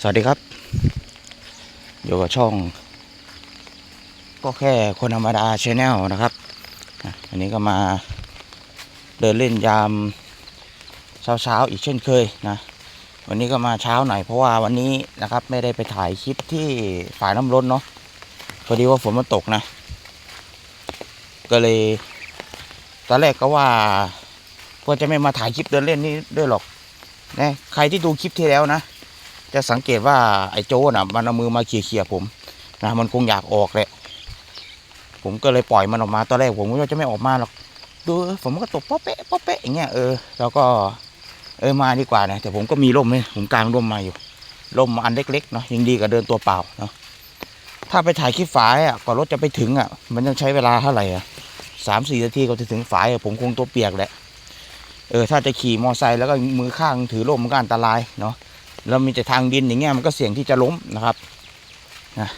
สวัสดีครับ อยู่กับช่อง ก็แค่คนธรรมดาชแนลนะครับ อันนี้ก็มาเดินเล่นยามเช้าๆอีกเช่นเคยนะ วันนี้ก็มาเช้าหน่อยเพราะว่าวันนี้นะครับไม่ได้ไปถ่ายคลิปที่ฝ่ายน้ำล้นเนาะ พอดีว่าฝนมันตกนะ ก็เลย ตอนแรกก็ว่าก็จะไม่มาถ่ายคลิปเดินเล่นนี่ด้วยหรอกนะใครที่ดูคลิปที่แล้วนะ จะสังเกตว่าไอ้โจ้น่ะ มันเอามือมาเขี่ยๆผมนะมันคงอยากออกแหละผมก็เลยปล่อยมันออกมาตอนแรกผมก็ว่าจะไม่ออกมาหรอกดูผมก็ตบป๊อเป๊ะป๊อเป๊ะอย่างเงี้ยเออแล้วก็เออมาดีกว่านะแต่ผมก็มีร่มเลยผมกลางร่มมาอยู่ร่มอันเล็กๆเนาะยังดีกว่าเดินตัวเปล่าเนาะถ้าไปถ่ายคลิปฝายอะก่อนรถจะไปถึงอะ มันต้องใช้เวลาเท่าไหร่อะสามสี่นาทีก็จะถึงฝายผมคงตัวเปียกแหละเออถ้าจะขี่มอไซค์แล้วก็มือข้างถือร่มมันก็อันตรายเนาะ แล้วมีแต่ทางดินอย่างเงี้ยมันก็เสี่ยงที่จะล้มนะครับนะ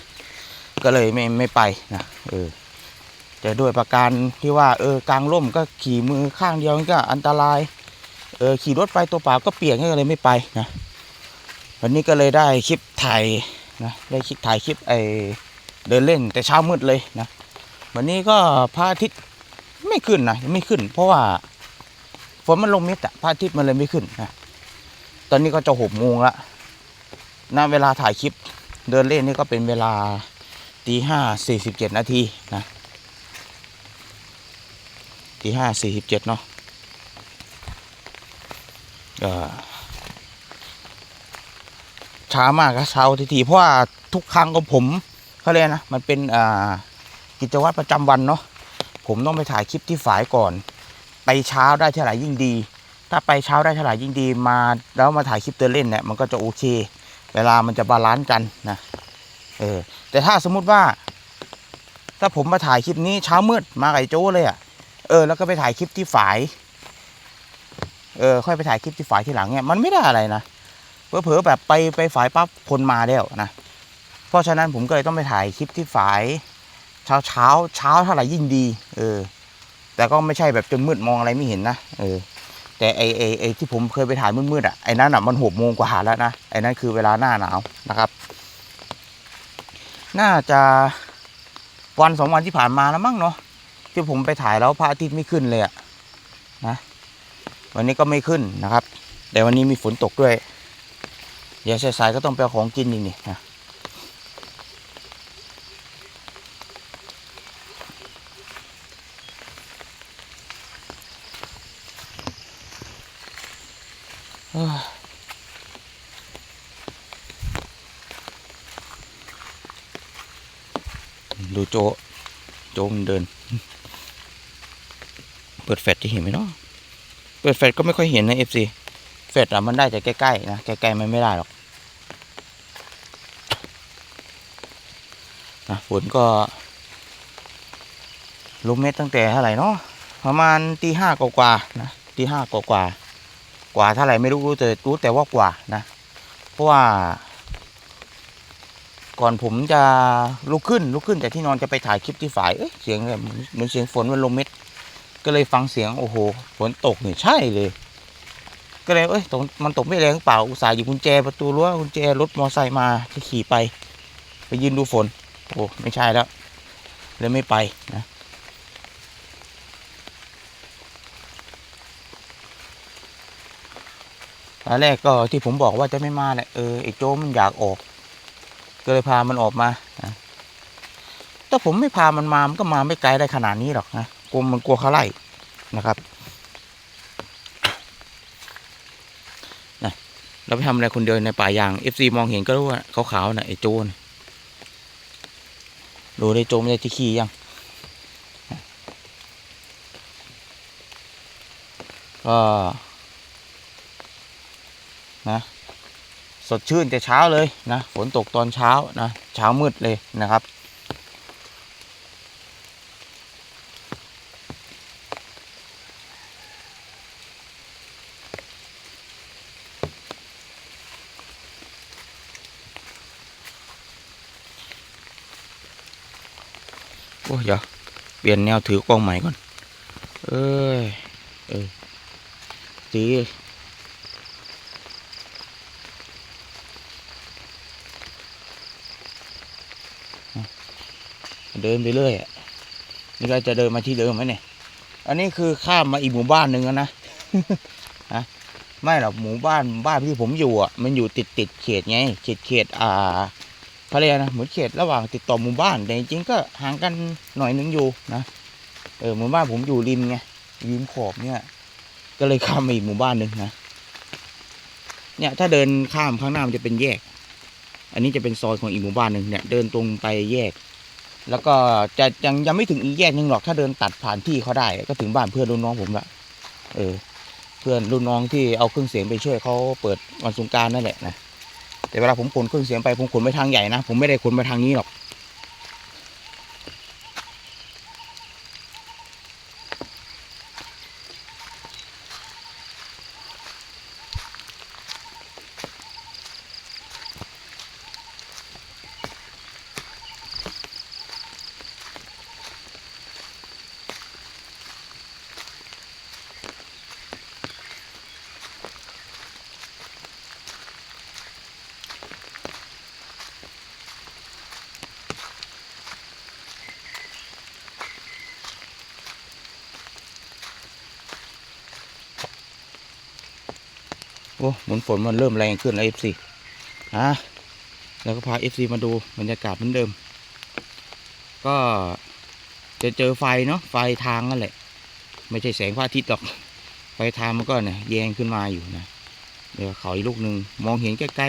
ก็เลยไม่ไม่ไปนะเออแต่ด้วยประการที่ว่าเออกลางร่มก็ขี่มือข้างเดียวก็อันตรายเออขี่รถไปตัวเปล่าก็เปียกก็เลยไม่ไปนะวันนี้ก็เลยได้คลิปถ่ายนะได้คลิปถ่ายคลิปไอเดินเล่นแต่เช้ามืดเลยนะวันนี้ก็พระอาทิตย์ไม่ขึ้นนะยังไม่ขึ้น เพราะว่าฝนมันลงเม็ดอะพระอาทิตย์มันเลยไม่ขึ้นนะ ตอนนี้ก็จะหกโมงละณเวลาถ่ายคลิปเดินเล่นนี่ก็เป็นเวลาตีห้าสี่สิบเจ็ดนาทีนะตีห้าสี่สิบเจ็ดเนาะเออช้ามากครับเช้าทีทีเพราะว่าทุกครั้งก็ผมเขาเรียนะ มันเป็นอ่ากิจวัตรประจำวันเนาะผมต้องไปถ่ายคลิปที่ฝายก่อน ไปเช้าได้เท่าไหร่ยิ่งดี ถ้าไปเช้าได้เท่าไหร่ยิ่งดีมาแล้วมาถ่ายคลิปเดินเล่นเนี่ยมันก็จะโอเค เวลามันจะบาลานซ์กันนะเออแต่ถ้าสมมุติว่า ถ้าผมมาถ่ายคลิปนี้เช้ามืดมาไก่โจ้เลยอะเออแล้วก็ไปถ่ายคลิปที่ฝายเออค่อยไปถ่ายคลิปที่ฝายที่หลังเนี่ยมันไม่ได้อะไรนะเผลอๆแบบไปไปฝายปั๊บคนมาแล้วนะเพราะฉะนั้นผมก็เลยต้องไปถ่ายคลิปที่ฝายเช้าเช้าเช้าเท่าไหร่ยิ่งดี เออ แต่ก็ไม่ใช่แบบจนมืดมองอะไรไม่เห็นนะเออ แต่ไอไอไอที่ผมเคยไปถ่ายมืดๆอะไอ้นั้นอะมันหกโมงกว่าแล้วนะไอ้นั่นคือเวลาหน้าหนาวนะครับ น่าจะวันสองวันที่ผ่านมาแล้วมั้งเนาะที่ผมไปถ่ายแล้วพระอาทิตย์ไม่ขึ้นเลยอะนะวันนี้ก็ไม่ขึ้นนะครับ แต่วันนี้มีฝนตกด้วย เดี๋ยวสายๆก็ต้องไปของกินอีกนี่นะ โจ โจมันเดิน เปิดแฟลชจะเห็นไหมเนาะเปิดแฟลชก็ไม่ค่อยเห็นนะเอฟซีแฟลชอะมันได้แต่ใกล้ๆนะไกล้ๆมันไม่ได้หรอกนะฝนก็ลงเม็ดตั้งแต่เท่าไหร่เนาะประมาณตีห้ากว่าๆนะตีห้ากว่าๆกว่าเท่าไหร่ไม่รู้รู้แต่รู้แต่ว่ากว่านะ เพราะว่า ก่อนผมจะลุกขึ้นลุกขึ้นแต่ที่นอนจะไปถ่ายคลิปที่ฝ่ายเอ้ยเสียงแบบเหมือนเสียงฝนมันลงเม็ด ก็เลยฟังเสียงโอ้โหฝนตกนี่ใช่เลย ก็เลยเอ้ยตกมันตกไม่แรงเปล่าอุตส่าห์หยิบกุญแจประตูรั้วกุญแจรถมอไซค์มาที่ขี่ไป ไปยืนดูฝน โอ้ไม่ใช่แล้วเลยไม่ไปนะตอนแรกก็ที่ผมบอกว่าจะไม่มาเนี่ยเออไอ้โจมันอยากออก ก็เลยพามันออกมาถ้าผมไม่พามันมา มันก็มาไม่ไกลได้ขนาดนี้หรอกนะกลัวมันกลัวเขาไล่นะครับนะเราไปทำอะไรคนเดียวในป่ายางเอฟซีมองเห็นก็รู้ว่าขาวๆนะไอ้โจนดูได้โจมได้ที่ขี้ยังก็นะ สดชื่นแต่เช้าเลยนะ ฝนตกตอนเช้านะ เช้ามืดเลยนะครับ โอ้ยเดี๋ยวเปลี่ยนแนวถือกล้องใหม่ก่อน เอ้ย เออสี เดินไปเรื่อยอะนี่เราจะเดินมาที่เดิมไหมเนี่ย อันนี้คือข้ามมาอีกหมู่บ้านหนึ่งแล้วนะฮะไม่หรอกหมู่บ้านบ้านที่ผมอยู่อะมันอยู่ติดติดเขตไงเขตเขตอ่าเขาเรียกนะเหมือนเขตระหว่างติดต่อหมู่บ้านแต่จริงๆก็ห่างกันหน่อยนึงอยู่นะเออหมู่บ้านผมอยู่ริมไงริมขอบเนี่ย ก็เลยข้ามมาอีกหมู่บ้านหนึ่งนะเนี่ยถ้าเดินข้ามข้างหน้ามันจะเป็นแยก อันนี้จะเป็นซอยของอีกหมู่บ้านหนึ่งเนี่ย เดินตรงไปแยก แล้วก็จะยังยังไม่ถึงอีกแยกหนึ่งหรอกถ้าเดินตัดผ่านที่เขาได้ ก็ถึงบ้านเพื่อนรุ่นน้องผมละเออ เพื่อนรุ่นน้องที่เอาเครื่องเสียงไปช่วยเขาเปิดวันสงการนั่นแหละนะแต่เวลาผมขนเครื่องเสียงไปผมขนไปทางใหญ่นะผมไม่ได้ขนไปทางนี้หรอก อ้หมุนฝนมันเริ่มแรงขึ้นแล้วเอฟซีอะแล้วก็พาเอฟซีมาดูบรรยากาศเหมือนเดิม ก็จะเจอไฟเนาะไฟทางนั่นแหละ ไม่ใช่แสงพระอาทิตย์หรอกไฟทางมันก็เนี่ยแยงขึ้นมาอยู่นะเดี๋ยวเขาอีกลูกหนึ่งมองเห็นใกล้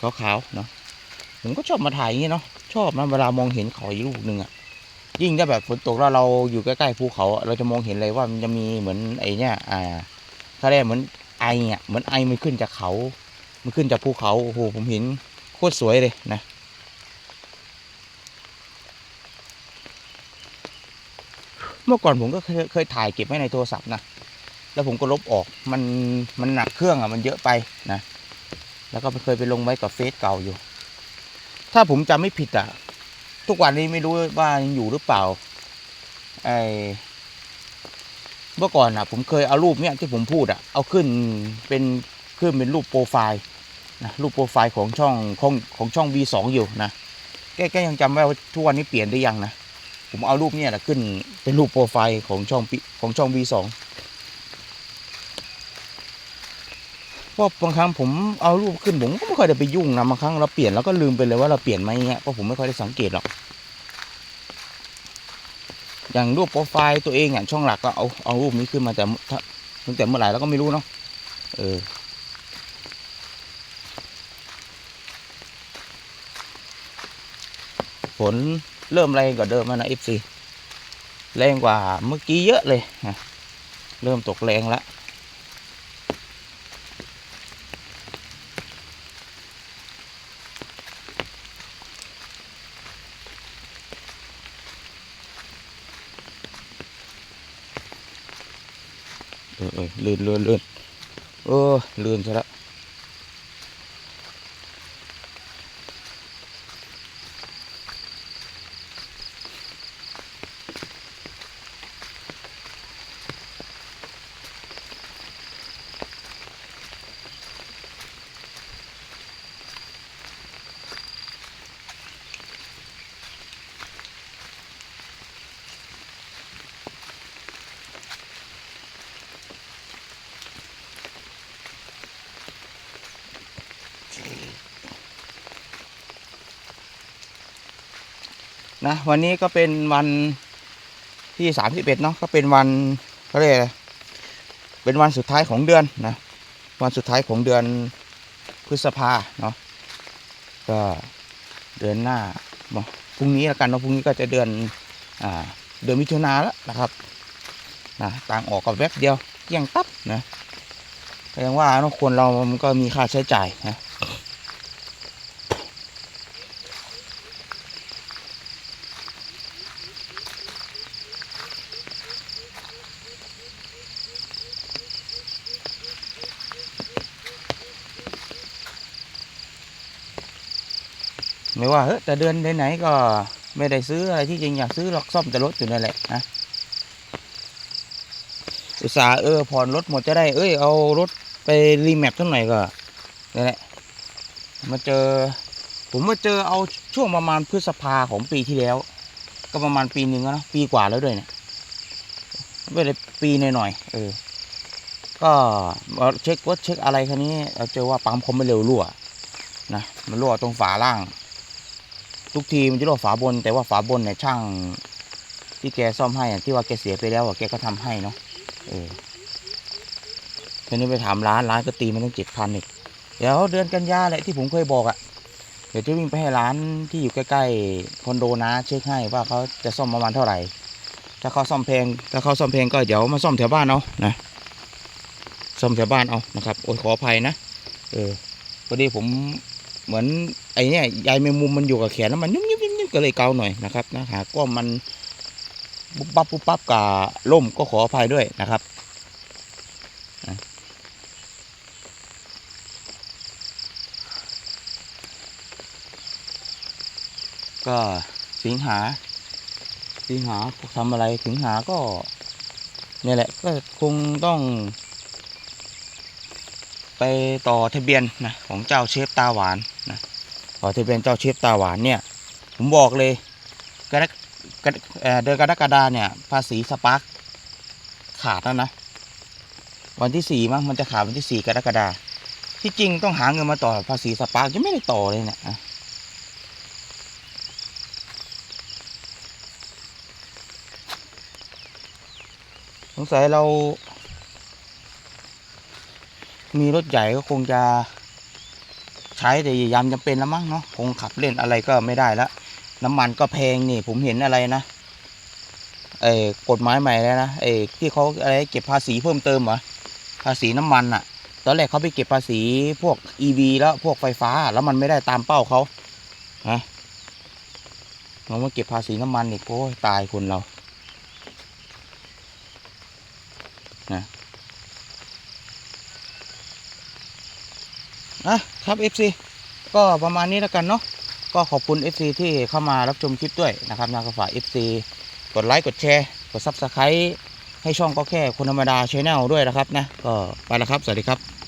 ๆขาวๆเนาะผมก็ชอบมาถ่ายอย่างนี้เนาะชอบนะเวลามองเห็นเขาอีกลูกหนึ่งอะยิ่งถ้าแบบฝนตกแล้วเราอยู่ใกล้ๆภูเขา เราจะมองเห็นเลยว่ามันจะมีเหมือนไอ้เนี่ยอ่าเขาเรียกเหมือน ไออะเหมือนไอมันขึ้นจากเขา มันขึ้นจากภูเขาโอ้โหผมเห็นโคตรสวยเลยนะเมื่อก่อนผมก็เคยเคยถ่ายเก็บไว้ในโทรศัพท์นะ แล้วผมก็ลบออก มัน มันหนักเครื่องอะ มันเยอะไปนะ แล้วก็เคยไปลงไว้กับเฟซเก่าอยู่ ถ้าผมจำไม่ผิดอะ ทุกวันนี้ไม่รู้ว่ายังอยู่หรือเปล่า ไอ เมื่อก่อนอะผมเคยเอารูปเนี้ยที่ผมพูดอะเอาขึ้นเป็นขึ้นเป็นรูปโปรไฟล์นะรูปโปรไฟล์ของช่องของของช่อง V2 อยู่นะแกแกยังจำไว้ว่าทุกวันนี้เปลี่ยนได้ยังนะผมเอารูปเนี่ยแหละขึ้นเป็นรูปโปรไฟล์ของช่องปิของช่อง V2 เพราะบางครั้งผมเอารูปขึ้นผมก็ไม่ค่อยได้ไปยุ่งนะบางครั้งเราเปลี่ยนแล้วก็ลืมไปเลยว่าเราเปลี่ยนไหมเงี้ยเพราะผมไม่ค่อยได้สังเกตหรอก อย่างรูปโปรไฟล์ตัวเองอย่างช่องหลักก็เอาเอารูปนี้ขึ้นมาแต่ตั้งแต่เมื่อไหร่เราก็ไม่รู้เนาะเออฝนเริ่มแรงกว่าเดิมแล้วนะ FC แรงกว่าเมื่อกี้เยอะเลยนะเริ่มตกแรงแล้ว เออเลื่อนเลื่อนเลื่อนเออเลื่อนซะแล้ว นะวันนี้ก็เป็นวันที่สามสิบเอ็ดเนาะก็เป็นวันเขาเรียกอะไรเป็นวันสุดท้ายของเดือนนะวันสุดท้ายของเดือนพฤษภาเนาะก็เดือนหน้าพรุ่งนี้แล้วกันเนาะพรุ่งนี้ก็จะเดือนอ่าเดือนมิถุนาแล้วนะครับนะต่างออกกับแวบเดียวเกี่ยงตับนะแสดงว่าเนาะคนเรามันก็มีค่าใช้จ่ายนะ ไม่ว่าเฮ้ยแต่เดือนไหนๆก็ไม่ได้ซื้ออะไรที่จริงอยากซื้อหรอกซ่อมแต่รถอยู่นั่นแหละนะอุตส่าห์เออผ่อนรถหมดจะได้เอ้ยเอารถไปรีแมปสักหน่อยก็นั่แหละมาเจอ ผมมาเจอเอาช่วงประมาณพฤษภาของปีที่แล้ว ก็ประมาณปีหนึ่งแล้วนะปีกว่าแล้วด้วยเนี่ยไม่ได้ปีหน่อยๆเออ ก็เอาเช็ควัดเช็คอะไรคันนี้เราเจอว่าปั๊มคอมไม่เร็วรั่วนะมันรั่วตรงฝาล่าง ทุกทีมันจะรั่วฝาบน แต่ว่าฝาบนเนี่ยช่าง ที่แกซ่อมให้ที่ว่าแกเสียไปแล้วอะแกก็ทำให้เนาะเออทีนี้ไปถามร้านร้านก็ตีมันตั้งเจ็ดพันอีกเดี๋ยวเดือนกันยาแหละที่ผมเคยบอกอะเดี๋ยวจะวิ่งไปให้ร้านที่อยู่ใกล้ๆคอนโดนะเช็คให้ว่าเขาจะซ่อมประมาณเท่าไหร่ ถ้าเขาซ่อมแพงถ้าเขาซ่อมแพงก็เดี๋ยวมาซ่อมแถวบ้านเอานะซ่อมแถวบ้านเอานะครับโอ้ยขออภัยนะเออพอดีผมเหมือน ไอ้เนี่ยใยแมงมุมมันอยู่กับแขนแล้วมันยุ่มยุ่มยุ่มยุ่มก็เลยเกาหน่อยนะครับนะหากว่ามันปุ๊บปั๊บปุ๊บปั๊บกับล่มก็ขออภัยด้วยนะครับก็สิงหา สิงหาทำอะไรสิงหาก็เนี่ยแหละก็คงต้อง ไปต่อทะเบียนนะของเจ้าเชฟตาหวาน ทะเบียนเจ้าเชฟตาหวานเนี่ย ผมบอกเลยกรกกรเอ่อเดือนกรกฎาเนี่ย ภาษีสปาร์คขาดแล้วนะ วันที่สี่มั้งมันจะขาดวันที่สี่กรกฎาที่จริงต้องหาเงินมาต่อภาษีสปาร์คยังไม่ได้ต่อเลยเนี่ยสงสัยเรา มีรถใหญ่ก็คงจะ ใช้แต่ยามจำเป็นแล้วมั้งเนาะคงขับเล่นอะไรก็ไม่ได้ล้วน้ำมันก็แพงนี่ ผมเห็นอะไรนะเอ้กฎหมายใหม่แล้วนะเอ้ที่เขาอะไรเก็บภาษีเพิ่มเติมเหรอภาษีน้ำมันอะตอนแรกเขาไปเก็บภาษีพวก EV แล้วพวกไฟฟ้า แล้วมันไม่ได้ตามเป้าเขาฮะเรามาเก็บภาษีน้ำมันอีกโอ้ยตายคนเรานะ อะครับ FC ก็ประมาณนี้แล้วกันเนาะก็ขอบคุณ FC ที่เข้ามารับชมคลิปด้วยนะครับนะก็ฝาก FC กดไลค์กดแชร์กด Subscribe ให้ช่องก็แค่คนธรรมดาชแนลด้วยนะครับนะก็ไปแล้วครับ สวัสดีครับ